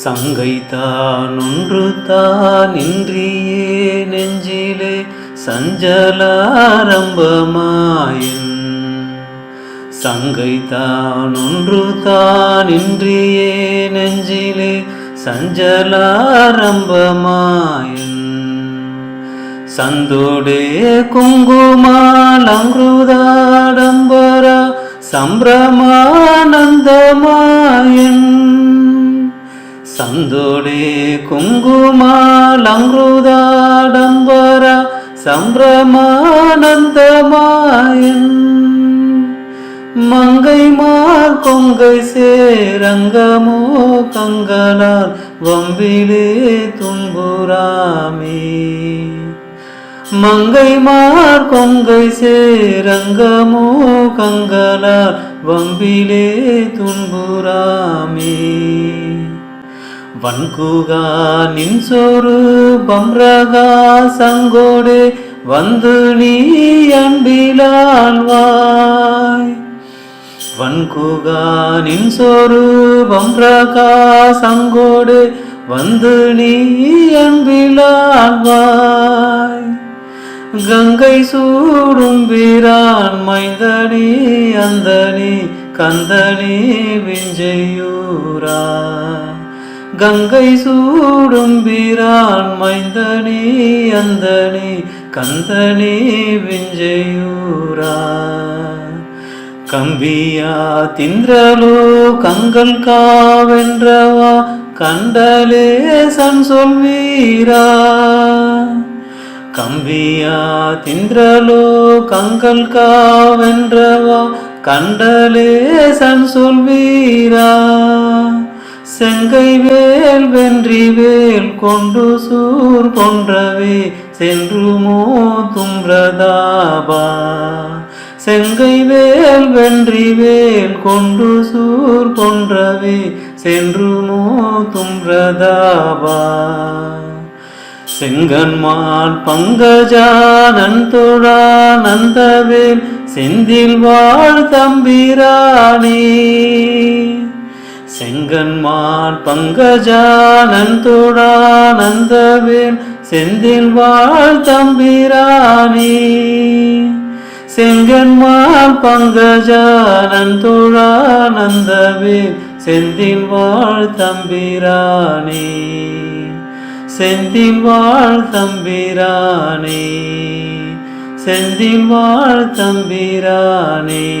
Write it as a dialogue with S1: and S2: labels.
S1: சங்கை தான் ஒன்று தான் இன்றியே நெஞ்சிலே சஞ்சலாரம்பமாயின். சங்கை தான் ஒன்று தான் இன்றியே நெஞ்சிலே சஞ்சலாரம்பமாயின். சந்தோடே குங்குமாலங்குதாடம்பர சம்பிரமானந்தமாயின். சந்தோடே குங்குமாலங்குதாடம்பர சம்பிரமானந்தமாயன் மங்கை மார் கொங்கை சேரங்கமோ கங்களால் வம்பிலே துன்புறாமே. மங்கை மார் கொங்கை சேரங்கமோ கங்களால் வம்பிலே துன்புராமே வன்குகா நின் சோறு பம்ரகா சங்கோடு வந்து நீ அன்பிலாழ்வாய் வன்குகா நின் சோறு பம்ரகா சங்கோடு வந்து நீ அன்பிலாழ்வாய் கங்கை சூடும் வீரான் மைந்தனி அந்தனி கந்தனி விஞ்சையூரா. கங்கை சூடும் பிரான் மைந்தனே அந்தனே கந்தனே விஞ்சையூரா. கம்பியா திந்திரலோ கங்கல் காவென்றவா கண்டலே சன் சொல்வீரா. கம்பியா திந்திரலோ கங்கல் காவென்றவா கண்டலே சன் சொல்வீரா. செங்கை வேல் வென்றி வேல் கொண்டு சூர் கொன்றவே சென்றுமோ தும்ரதாபா. செங்கை வேல் வென்றி வேல் கொண்டு சூர் கொன்றவே சென்றுமோ தும்ரதாபா. செங்கன்மான் பங்கஜானன் தொழா நந்தவேல் செந்தில் வாழ் தம்பிரானே. செங்கன்மான் பங்கஜானன் செந்தில் வாழ் தம்பிரானே. செங்கன்மான் பங்கஜானன் செந்தில் வாழ் தம்பிரானே. செந்தில் வாழ் தம்பிரானே. செந்தில் வாழ் தம்பிரானே.